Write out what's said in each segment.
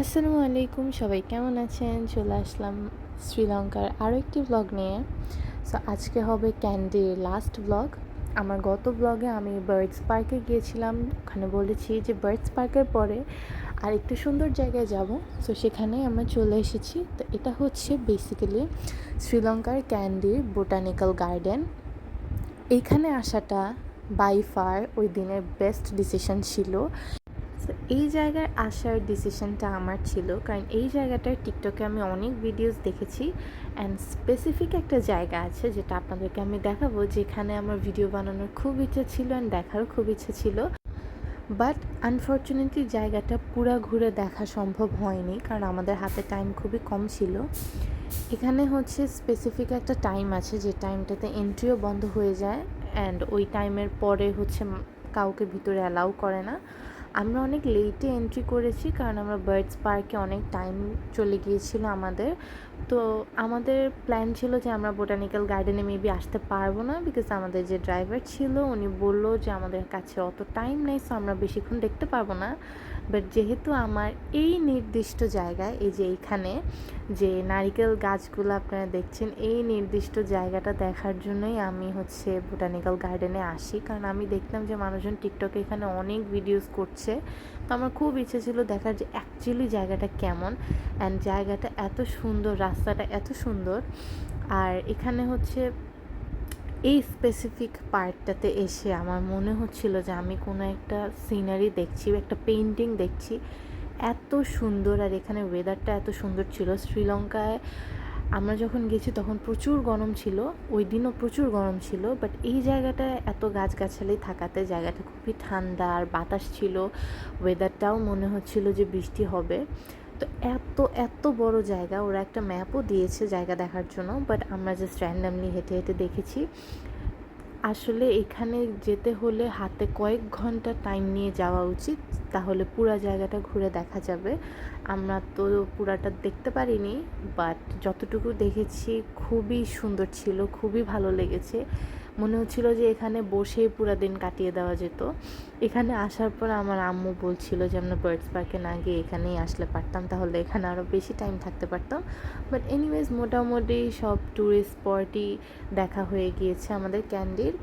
আসসালামু আলাইকুম, সবাই কেমন আছেন? চলে আসলাম শ্রীলঙ্কার আরও একটি ব্লগ নিয়ে। সো আজকে হবে ক্যান্ডির লাস্ট ব্লগ আমার গত ব্লগে আমি বার্ডস পার্কে গিয়েছিলাম। ওখানে বলেছি যে বার্ডস পার্কের পরে আর একটু সুন্দর জায়গায় যাব। সো সেখানে আমরা চলে এসেছি। তো, এটা হচ্ছে বেসিক্যালি শ্রীলঙ্কার ক্যান্ডির বোটানিক্যাল গার্ডেন এইখানে আসাটা বাই ফার ওই দিনের বেস্ট ডিসিশন ছিল। এই জায়গায় আসার ডিসিশনটা আমার ছিল। কারণ এই জায়গাটার টিকটকে আমি অনেক ভিডিওস দেখেছি অ্যান্ড স্পেসিফিক একটা জায়গা আছে যেটা আপনাদেরকে আমি দেখাবো যেখানে আমার ভিডিও বানানোর খুব ইচ্ছে ছিল অ্যান্ড দেখারও খুব ইচ্ছে ছিল। বাট আনফর্চুনেটলি জায়গাটা পুরা ঘুরে দেখা সম্ভব হয়নি কারণ আমাদের হাতে টাইম খুবই কম ছিল। এখানে হচ্ছে স্পেসিফিক একটা টাইম আছে যে টাইমটাতে এন্ট্রিও বন্ধ হয়ে যায় অ্যান্ড ওই টাইমের পরে হচ্ছে কাউকে ভিতরে অ্যালাউ করে না। আমরা অনেক লেটে এন্ট্রি করেছি, কারণ আমরা বার্ডস পার্কে অনেক টাইম চলে গিয়েছিল আমাদের। তো আমাদের প্ল্যান ছিল যে আমরা বোটানিক্যাল গার্ডেনে মেবি আসতে পারব না বিকজ আমাদের যে ড্রাইভার ছিল, উনি বলল যে আমাদের কাছে অত টাইম নেই সো আমরা বেশিক্ষণ দেখতে পারব না। বাট যেহেতু আমার এই নির্দিষ্ট জায়গায়, এই যে এইখানে যে নারিকেল গাছগুলো আপনারা দেখছেন, এই নির্দিষ্ট জায়গাটা দেখার জন্যই আমি হচ্ছে বোটানিক্যাল গার্ডেনে আসি। কারণ আমি দেখলাম যে মানুষজন টিকটকে এখানে অনেক ভিডিওস করছে। তো আমার খুব ইচ্ছে ছিল দেখার যে অ্যাকচুয়ালি জায়গাটা কেমন অ্যান্ড জায়গাটা এত সুন্দর, রাস্তাটা এত সুন্দর। আর এখানে হচ্ছে এই স্পেসিফিক পার্টটাতে এসে আমার মনে হচ্ছিল যে আমি কোনো একটা সিনারি দেখছি একটা পেন্টিং দেখছি। এত সুন্দর আর এখানে ওয়েদারটা এত সুন্দর ছিল। শ্রীলঙ্কায় আমরা যখন গেছি তখন প্রচুর গরম ছিল, ওই দিনও প্রচুর গরম ছিল বাট এই জায়গাটায় এত গাছগাছালি থাকাতে জায়গাটা খুবই ঠান্ডা আর বাতাস ছিল ওয়েদারটাও মনে হচ্ছিল যে বৃষ্টি হবে। তো এত এত বড় জায়গা, ওরা একটা ম্যাপও দিয়েছে জায়গা দেখার জন্য বাট আমরা জাস্ট র্যান্ডামলি হেঁটে হেঁটে দেখেছি। আসলে এখানে যেতে হলে হাতে কয়েক ঘণ্টা টাইম নিয়ে যাওয়া উচিত। তাহলে পুরা জায়গাটা ঘুরে দেখা যাবে। আমরা তো পুরাটা দেখতে পারিনি বাট যতটুকু দেখেছি খুবই সুন্দর ছিল, খুবই ভালো লেগেছে। মনে হচ্ছিল যে এখানে বসেই পুরা দিন কাটিয়ে দেওয়া যেত। এখানে আসার পর আমার আম্মু বলছিল যে, আমরা বার্ডস পার্কে না গিয়ে এখানেই আসলে পারতাম, তাহলে এখানে আরও বেশি টাইম থাকতে পারতাম। বাট এনিওয়েজ মোটামুটি সব ট্যুরিস্ট স্পটই দেখা হয়ে গিয়েছে আমাদের ক্যান্ডির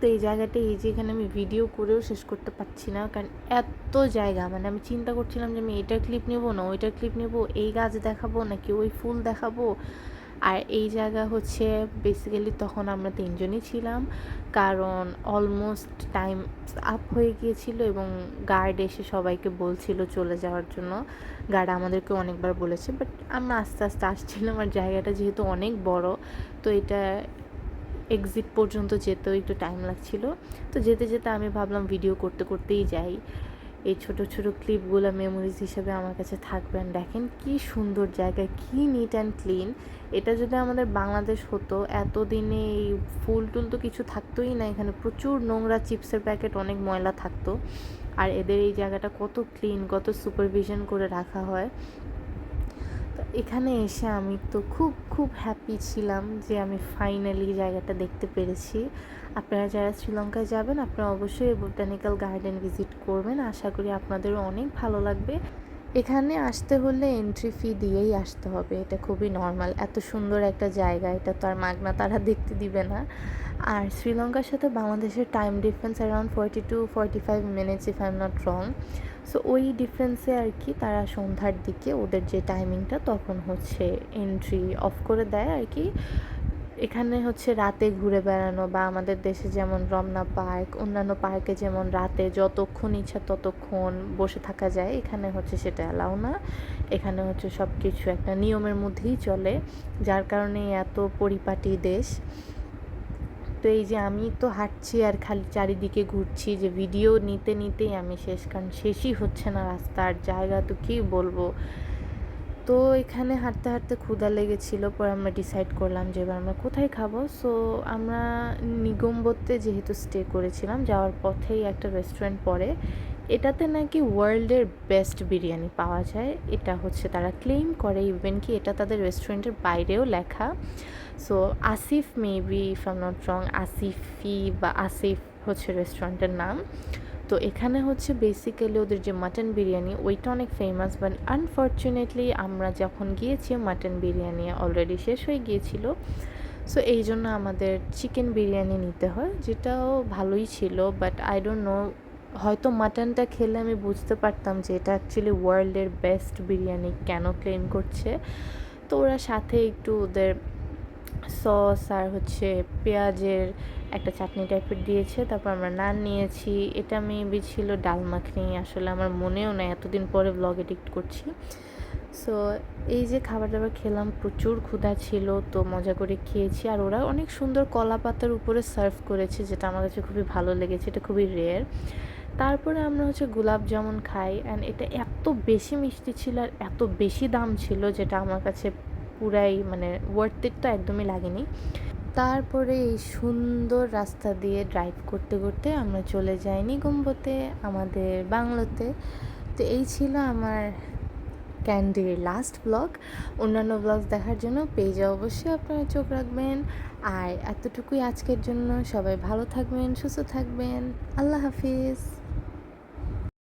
তো এই জায়গাটা এই যে এখানে আমি ভিডিও করেও শেষ করতে পারছি না, কারণ এত জায়গা। মানে আমি চিন্তা করছিলাম যে আমি এটার ক্লিপ নেব না ওইটার ক্লিপ নেব, এই গাছ দেখাবো নাকি ওই ফুল দেখাবো? আর এই জায়গা হচ্ছে বেসিক্যালি তখন আমরা তিনজনই ছিলাম, কারণ অলমোস্ট টাইম আপ হয়ে গিয়েছিল এবং গার্ড এসে সবাইকে বলছিল চলে যাওয়ার জন্য। গার্ড আমাদেরকে অনেকবার বলেছে বাট আমরা আস্তে আস্তে আসছিলাম আর জায়গাটা যেহেতু অনেক বড়, তো এটা এক্সিট পর্যন্ত যেতেও একটু টাইম লাগছিল। তো যেতে যেতে আমি ভাবলাম ভিডিও করতে করতেই যাই। এই ছোট ছোট ক্লিপগুলো মেমোরিজ হিসেবে আমার কাছে থাকবেন দেখেন কি সুন্দর জায়গা, কি নিট অ্যান্ড ক্লিন এটা যদি আমাদের বাংলাদেশ হতো, এতদিনে এই ফুল টুল তো কিছু থাকতোই না এখানে। প্রচুর নোংরা চিপসের প্যাকেট, অনেক ময়লা থাকতো। আর এদের এই জায়গাটা কত ক্লিন কত সুপারভিশন করে রাখা হয়। তো এখানে এসে আমি তো খুব খুব হ্যাপি ছিলাম যে আমি ফাইনালি জায়গাটা দেখতে পেরেছি। আপনারা যারা শ্রীলঙ্কায় যাবেন, আপনারা অবশ্যই বোটানিক্যাল গার্ডেন ভিজিট করবেন। আশা করি আপনাদেরও অনেক ভালো লাগবে। এখানে আসতে হলে এন্ট্রি ফি দিয়েই আসতে হবে, এটা খুবই নর্মাল এত সুন্দর একটা জায়গা, এটা তো আর মাগনা তারা দেখতে দিবে না। আর শ্রীলঙ্কার সাথে বাংলাদেশের time difference around forty two forty five minutes if I am not wrong so ওই ডিফারেন্সে আর কি তারা সন্ধ্যার দিকে ওদের যে টাইমিংটা তখন হচ্ছে এন্ট্রি অফ করে দেয় আর কি। এখানে হচ্ছে রাতে ঘুরে বেড়ানো বা আমাদের দেশে যেমন রমনা পার্ক, অন্যান্য পার্কে যেমন রাতে যতক্ষণ ইচ্ছা ততক্ষণ বসে থাকা যায়, এখানে হচ্ছে সেটা অ্যালাউ না। এখানে হচ্ছে সব কিছু একটা নিয়মের মধ্যেই চলে, যার কারণে এত পরিপাটি দেশ। তো এই যে আমি তো হাঁটছি আর খালি চারিদিকে ঘুরছি, যে ভিডিও নিতে নিতেই আমি শেষ কারণ শেষই হচ্ছে না রাস্তার জায়গা তো কী বলব? তো এখানে হাঁটতে হাঁটতে ক্ষুদা লেগেছিলো। পরে আমরা ডিসাইড করলাম যে এবার আমরা কোথায় খাব? সো আমরা নিগমবোতে যেহেতু স্টে করেছিলাম, যাওয়ার পথেই একটা রেস্টুরেন্ট পড়ে এটাতে নাকি ওয়ার্ল্ডের বেস্ট বিরিয়ানি পাওয়া যায়। এটা হচ্ছে তারা ক্লেম করে ইভেন কি এটা তাদের রেস্টুরেন্টের বাইরেও লেখা। So Asif maybe if I'm not wrong আসিফি বা আসিফ হচ্ছে রেস্টুরেন্টের নাম। তো এখানে হচ্ছে বেসিক্যালি ওদের যে মাটন বিরিয়ানি, ওইটা অনেক ফেমাস বাট আনফর্চুনেটলি আমরা যখন গিয়েছি মাটন বিরিয়ানি অলরেডি শেষ হয়ে গিয়েছিল। সো এই জন্য আমাদের চিকেন বিরিয়ানি নিতে হয়, যেটাও ভালোই ছিল বাট আই ডোন্ট নো হয়তো মাটনটা খেলে আমি বুঝতে পারতাম যে এটা অ্যাকচুয়ালি ওয়ার্ল্ডের বেস্ট বিরিয়ানি কেন ক্লেম করছে। তো ওরা সাথে একটু ওদের সস আর হচ্ছে পেঁয়াজের একটা চাটনি টাইপের দিয়েছে, তারপর আমরা নান নিয়েছি। এটা মেবি ছিল ডাল মাখনি, আসলে আমার মনেও নেই, এতদিন পরে ব্লগ এডিক্ট করছি। সো এই যে খাবার দাবার খেলাম, প্রচুর ক্ষুধা ছিল, তো মজা করে খেয়েছি। আর ওরা অনেক সুন্দর কলা পাতার উপরে সার্ভ করেছে, যেটা আমার কাছে খুবই ভালো লেগেছে, এটা খুবই রেয়ার তারপরে আমরা হচ্ছে গোলাপ জামুন খাই অ্যান্ড এটা এত বেশি মিষ্টি ছিল আর এত বেশি দাম ছিল, যেটা আমার কাছে পুরাই মানে ওয়ার্থ তো একদমই লাগেনি। তারপরে এই সুন্দর রাস্তা দিয়ে ড্রাইভ করতে করতে আমরা চলে যাই নিগম্বতে আমাদের বাংলোতে। তো এই ছিল আমার ক্যান্ডির লাস্ট ব্লগ অন্যান্য ব্লগ দেখার জন্য পেজে অবশ্যই আপনারা চোখ রাখবেন। আর এতটুকুই আজকের জন্য। সবাই ভালো থাকবেন, সুস্থ থাকবেন। আল্লাহ হাফিজ।